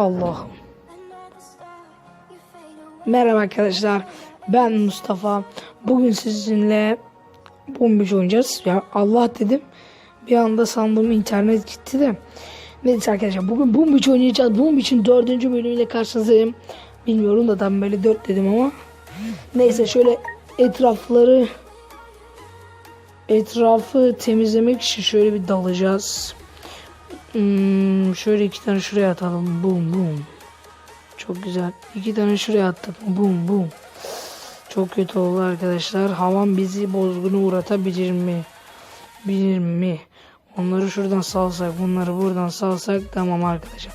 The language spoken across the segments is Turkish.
Allah'ım. Merhaba arkadaşlar. Ben Mustafa. Bugün sizinle bombiş oynayacağız. Ya Allah dedim. Bir anda sandım internet gitti de. Neyse arkadaşlar bugün bombiş oynayacağız. Bombiç'in dördüncü bölümüyle karşınızdayım. Bilmiyorum da tam böyle dört dedim ama. Neyse şöyle etrafları etrafı temizlemek için şöyle bir dalacağız. Hmm, şöyle iki tane şuraya atalım. Boom boom. Çok güzel. İki tane şuraya attık. Boom boom. Çok kötü oldu arkadaşlar. Havan bizi bozguna uğratabilir mi? Bilir mi? Onları şuradan salsak, bunları buradan salsak tamam arkadaşlar.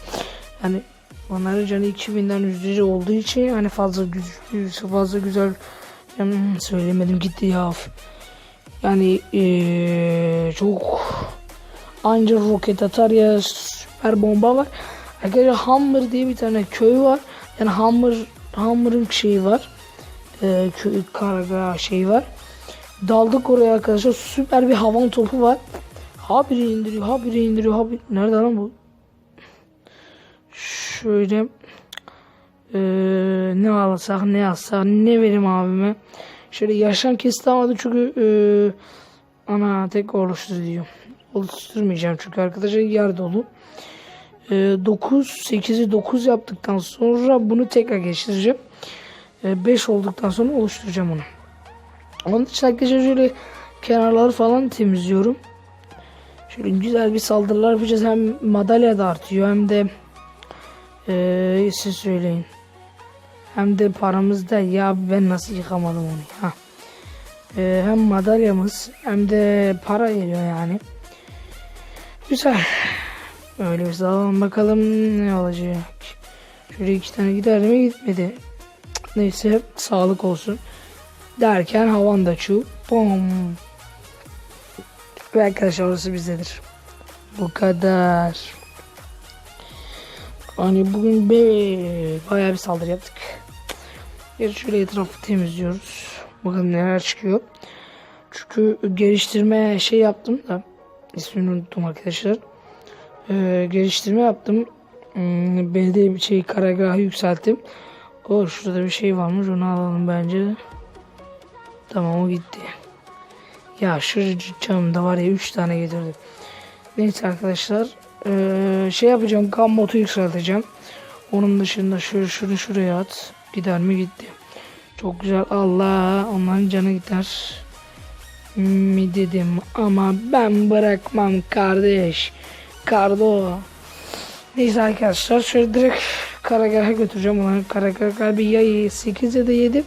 Yani onların canı 2000'den üzeri olduğu için hani fazla güzel, fazla güzel Hmm, söylemedim gitti ya. Yani eee, çok anca roket atar ya süper bomba var. Arkadaşlar Hammer diye bir tane köy var. Yani Hammer Hammer'ın şeyi var. Ee, köy karga şey var. Daldık oraya arkadaşlar. Süper bir havan topu var. Habire indiriyor, habire indiriyor, habire... Nerede lan bu? Şöyle ee, ne alsak ne alsak ne verim abime. Şöyle yaşam kesti almadı çünkü ee, ana tek oluştur diyor. Oluşturmayacağım çünkü arkadaşlar yer dolu. Ee, 9 8'i 9 yaptıktan sonra bunu tekrar geçireceğim. 5 olduktan sonra oluşturacağım onu. Onun için arkadaşlar şöyle kenarları falan temizliyorum. Şöyle güzel bir saldırılar yapacağız. Hem madalya da artıyor hem de ee, siz söyleyin. Hem de paramız da ya ben nasıl yıkamadım onu ya. Ee, hem madalyamız hem de para geliyor yani. Güzel. Öyle bir sağlam bakalım ne olacak. Şöyle iki tane gider mi gitmedi. Neyse sağlık olsun. Derken havan da çu. Bom. Ve arkadaşlar orası bizdedir. Bu kadar. Hani bugün be bayağı bir saldırı yaptık. Bir şöyle etrafı temizliyoruz. Bakalım neler çıkıyor. Çünkü geliştirme şey yaptım da ismini unuttum arkadaşlar. Ee, geliştirme yaptım. Hmm, bir şey karargahı yükselttim. O şurada bir şey varmış onu alalım bence. Tamam o gitti. Ya şu camda var ya 3 tane getirdim. Neyse arkadaşlar. Ee, şey yapacağım. Gambotu yükselteceğim. Onun dışında şu şunu şuraya at. Gider mi gitti. Çok güzel. Allah onların canı gider. Mi dedim ama ben bırakmam kardeş. Kardo. Neyse arkadaşlar şöyle direkt Karagah'a götüreceğim. Onları Karagah galiba ya 8 ya da 7.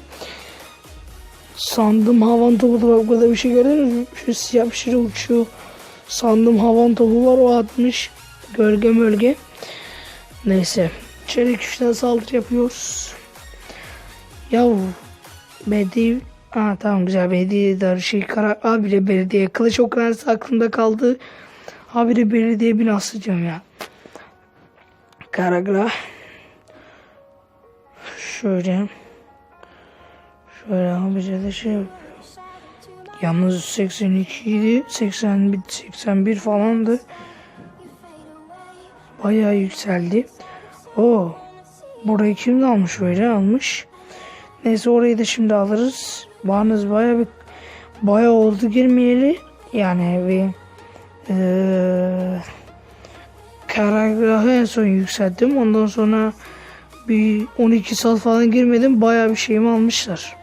Sandım havan topu da bak burada bir şey gördünüz mü? Şu siyah bir şey uçuyor. Sandım havan topu var o atmış. Gölge mölge. Neyse. Çelik üçten saldırı yapıyoruz. Yav. Belediye. Aa tamam güzel belediye de şey karar. Abi belediye. Kılıç Okranesi aklımda kaldı. Habire belediye binası diyorum ya. Karagra. Şöyle. Şöyle habire de şey. Yalnız 82 idi. 81, 81 falandı. Bayağı yükseldi. O burayı kim almış böyle almış. Neyse orayı da şimdi alırız. Bağınız bayağı bir bayağı oldu girmeyeli. Yani bir ee, karargahı en son yükselttim. Ondan sonra bir 12 saat falan girmedim. Bayağı bir şeyimi almışlar.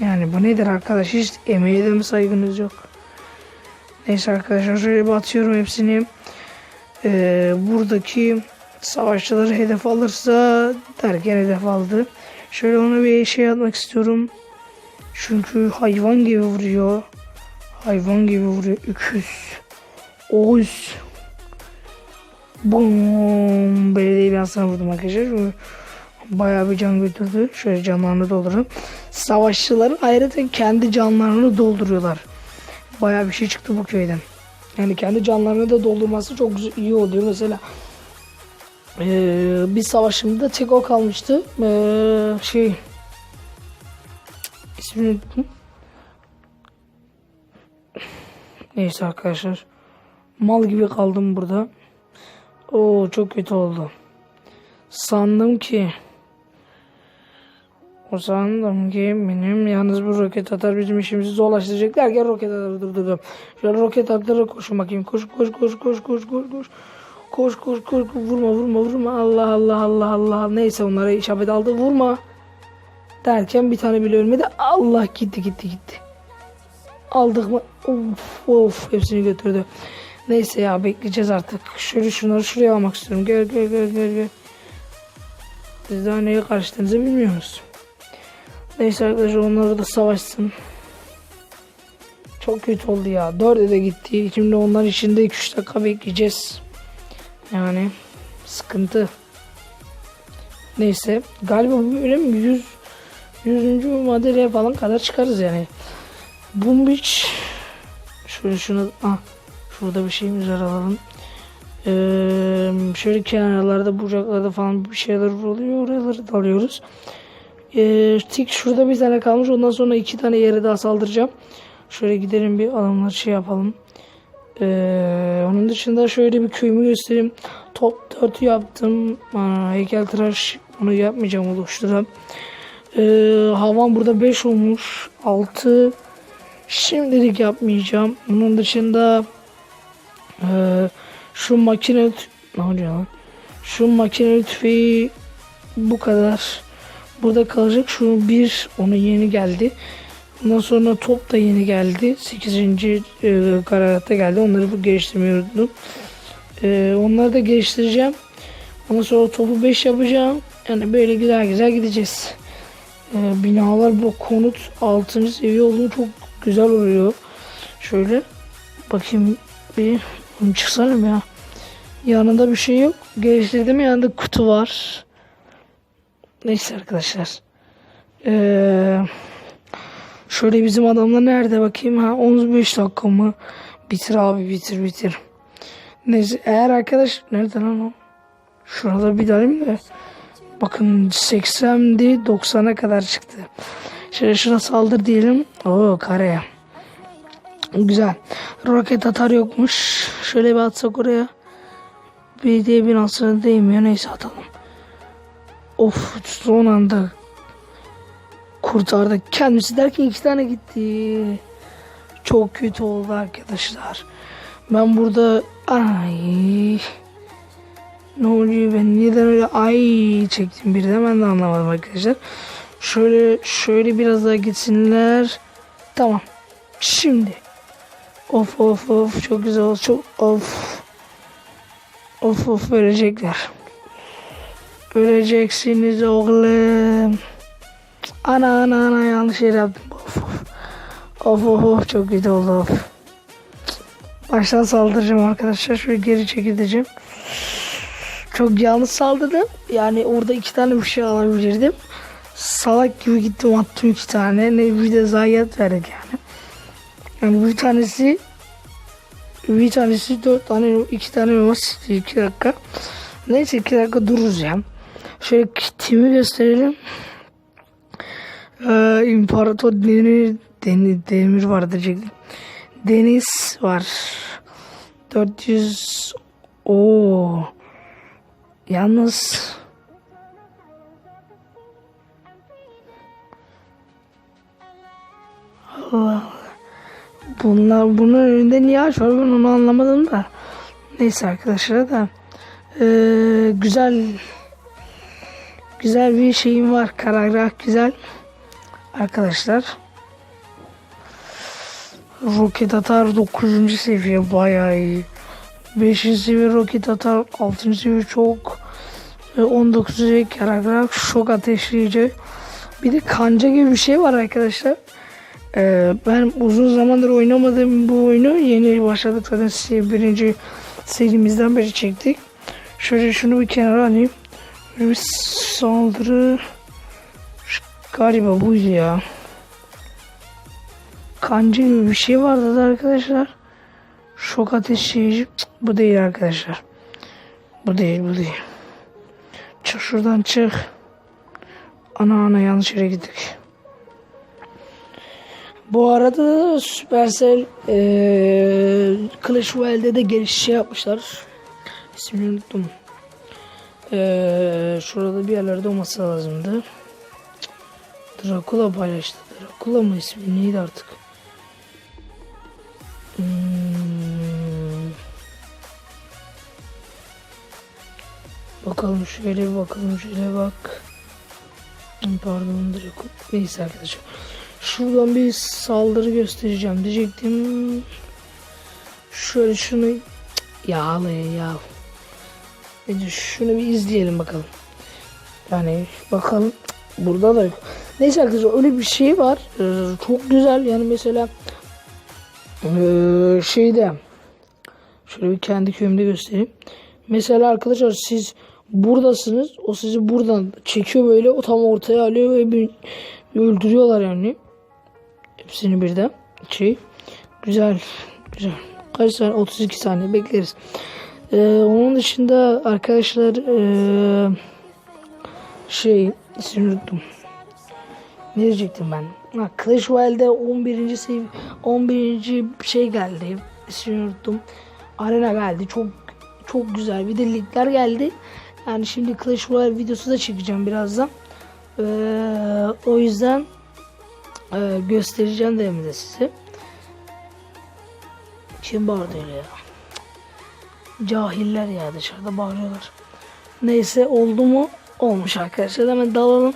Yani bu nedir arkadaş? Hiç emeğe de mi saygınız yok? Neyse arkadaşlar şöyle bir atıyorum hepsini. Ee, buradaki savaşçıları hedef alırsa derken hedef aldı. Şöyle ona bir şey atmak istiyorum. Çünkü hayvan gibi vuruyor. Hayvan gibi vuruyor. Öküz. Oğuz. Bum. Belediye binasına vurdum arkadaşlar. Bayağı bir can götürdü. Şöyle canlarını dolduralım. Savaşçıların ayrıca kendi canlarını dolduruyorlar. Bayağı bir şey çıktı bu köyden. Yani kendi canlarını da doldurması çok iyi oluyor. Mesela ee, bir savaşımda tek o kalmıştı. Ee, şey ismini unuttum. Neyse arkadaşlar. Mal gibi kaldım burada. Oo çok kötü oldu. sandım ki o sandım ki benim yalnız bu roket atar bizim işimizi zorlaştıracak derken roket atarı durdurdum. Şöyle roket atarı koşun bakayım. Koş koş koş koş koş koş koş. Koş koş koş vurma vurma vurma. Allah Allah Allah Allah. Neyse onlara işaret aldı. Vurma. Derken bir tane bile ölmedi. Allah gitti gitti gitti. Aldık mı? Of of. Hepsini götürdü. Neyse ya bekleyeceğiz artık. Şöyle şunları şuraya almak istiyorum. Gel gel gel gel gel. Siz daha neye karıştığınızı bilmiyorsunuz neyse arkadaşlar onları da savaşsın. Çok kötü oldu ya. Dörde de gitti. Şimdi onlar içinde 2-3 dakika bekleyeceğiz yani sıkıntı. Neyse galiba bu bölüm 100 100. maddeye falan kadar çıkarız yani. Boom Beach şöyle şunu ah şurada bir şeyimiz var alalım. Ee, şöyle kenarlarda bucaklarda falan bir şeyler oluyor oraları da alıyoruz. Ee, tik şurada bir tane kalmış ondan sonra iki tane yere daha saldıracağım. Şöyle gidelim bir adamlar şey yapalım. Ee, onun dışında şöyle bir köyümü göstereyim. Top 4 yaptım. Aa, heykeltıraş onu yapmayacağım oluşturam. Ee, havan burada 5 olmuş. 6 şimdilik yapmayacağım. Bunun dışında e, şu makine ne oluyor lan? Şu makine tüfeği bu kadar. Burada kalacak. Şu bir onu yeni geldi. Ondan sonra top da yeni geldi. 8. E, kararatta geldi. Onları bu geliştirmiyordum. E, onları da geliştireceğim. Ondan sonra topu 5 yapacağım. Yani böyle güzel güzel gideceğiz. E, binalar bu konut 6. seviye olduğu çok güzel oluyor. Şöyle bakayım bir çıksana ya. Yanında bir şey yok. Geliştirdim yanında kutu var. Neyse arkadaşlar. Eee Şöyle bizim adamlar nerede bakayım ha 15 dakika mı? Bitir abi bitir bitir. Neyse eğer arkadaş nerede lan o? Şurada bir dalayım da. Bakın 80'di 90'a kadar çıktı. Şöyle şuna saldır diyelim. Oo kareye. Güzel. Roket atar yokmuş. Şöyle bir atsak oraya. Belediye binasına değmiyor. Neyse atalım. Of son anda kurtardı. Kendisi derken iki tane gitti. Çok kötü oldu arkadaşlar. Ben burada ay ne oluyor ben neden öyle ay çektim birden ben de anlamadım arkadaşlar. Şöyle şöyle biraz daha gitsinler. Tamam. Şimdi. Of of of çok güzel oldu. Çok of. Of of ölecekler. Öleceksiniz oğlum. Ana ana ana yanlış yere yaptım. Of of. Of of of çok kötü oldu of. Baştan saldıracağım arkadaşlar. Şöyle geri çekileceğim. Çok yanlış saldırdım. Yani orada iki tane bir şey alabilirdim. Salak gibi gittim attım iki tane. Ne bir de zayiat verdik yani. Yani bir tanesi bir tanesi dört tane iki tane var iki dakika. Neyse iki dakika dururuz ya. Şöyle kitimi gösterelim. Ee, İmparator Demir, Demir, Demir var diyecektim. Deniz var. 400 o Yalnız Allah Bunlar bunun önünde niye ağaç var ben onu anlamadım da. Neyse arkadaşlar da ee, güzel güzel bir şeyim var. Karargah güzel. Arkadaşlar roket atar 9. seviye bayağı iyi. 5. seviye roket atar 6. seviye çok ve 19 seviye karagraf şok ateşleyici. Bir de kanca gibi bir şey var arkadaşlar. Ee, ben uzun zamandır oynamadığım bu oyunu yeni başladık zaten birinci serimizden beri çektik. Şöyle şunu bir kenara alayım. Bir saldırı galiba buydu ya. Kanca gibi bir şey vardı da arkadaşlar. Şok ateşleyici. Cık, Bu değil arkadaşlar. Bu değil bu değil. Çık şuradan çık. Ana ana yanlış yere gittik. Bu arada Supercell eee Clash Royale'de de geliş şey yapmışlar. İsmini unuttum. Ee, şurada bir yerlerde olması lazımdı. Dracula paylaştı. Dracula mı ismi neydi artık? Hmm. Bakalım şöyle bir bakalım şöyle bak. Hmm, Pardon Dracula. Neyse arkadaşlar. Şuradan bir saldırı göstereceğim diyecektim. Şöyle şunu ya ya. Şunu bir izleyelim bakalım. Yani bakalım burada da yok. Neyse arkadaşlar öyle bir şey var. Ee, çok güzel yani mesela ee, şeyde şöyle bir kendi köyümde göstereyim. Mesela arkadaşlar siz buradasınız. O sizi buradan çekiyor böyle o tam ortaya alıyor ve bir, bir öldürüyorlar yani. Hepsini birden. Şey güzel güzel. Kaç saniye? 32 saniye bekleriz. Ee, onun dışında arkadaşlar ee, şey ismini unuttum. Ne diyecektim ben? Ha, Clash Royale'de 11. sev 11. şey geldi. İsmini unuttum. Arena geldi. Çok çok güzel. Bir de ligler geldi. Yani şimdi Clash Royale videosu da çekeceğim birazdan. Ee, o yüzden ee, göstereceğim de hem de size. Kim bağırdı ya? Cahiller ya dışarıda bağırıyorlar. Neyse oldu mu? Olmuş arkadaşlar. Hemen dalalım.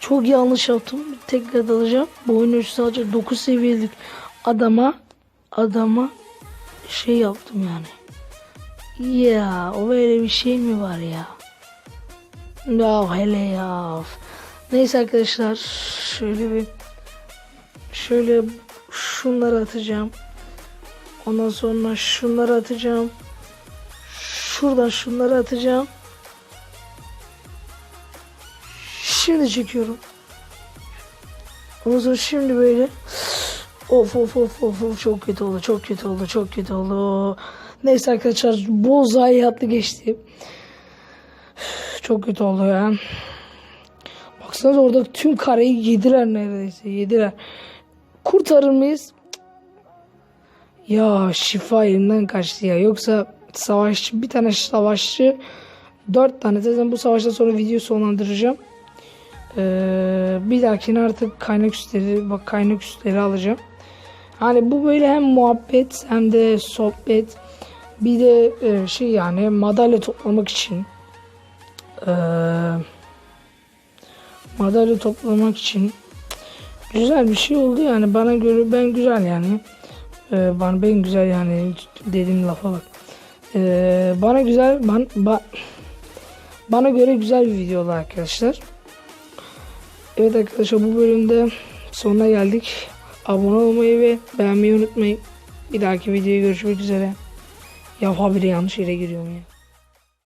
Çok yanlış yaptım. Tekrar dalacağım. Bu oyun sadece 9 seviyelik adama adama şey yaptım yani. Ya o böyle bir şey mi var ya? Ya hele ya. Neyse arkadaşlar şöyle bir şöyle şunları atacağım. Ondan sonra şunları atacağım. Şuradan şunları atacağım. Şimdi çekiyorum. Ondan sonra şimdi böyle. Of of of of of çok kötü oldu çok kötü oldu çok kötü oldu. Neyse arkadaşlar bu zayiatlı geçti. Çok kötü oldu ya. Baksanıza orada tüm kareyi yediler neredeyse yediler. Kurtarır mıyız? Ya şifa elimden kaçtı ya. Yoksa savaşçı bir tane savaşçı dört tane zaten bu savaştan sonra video sonlandıracağım. Ee, bir dahakine artık kaynak üstleri bak kaynak üstleri alacağım. Hani bu böyle hem muhabbet hem de sohbet bir de e, şey yani madalya toplamak için e, madalya toplamak için güzel bir şey oldu yani bana göre ben güzel yani ee, bana ben güzel yani dediğim lafa bak. Ee, bana güzel ban, ba, bana göre güzel bir video oldu arkadaşlar. Evet arkadaşlar bu bölümde sonuna geldik. Abone olmayı ve beğenmeyi unutmayın. Bir dahaki videoya görüşmek üzere. Ya habire yanlış yere giriyorum ya.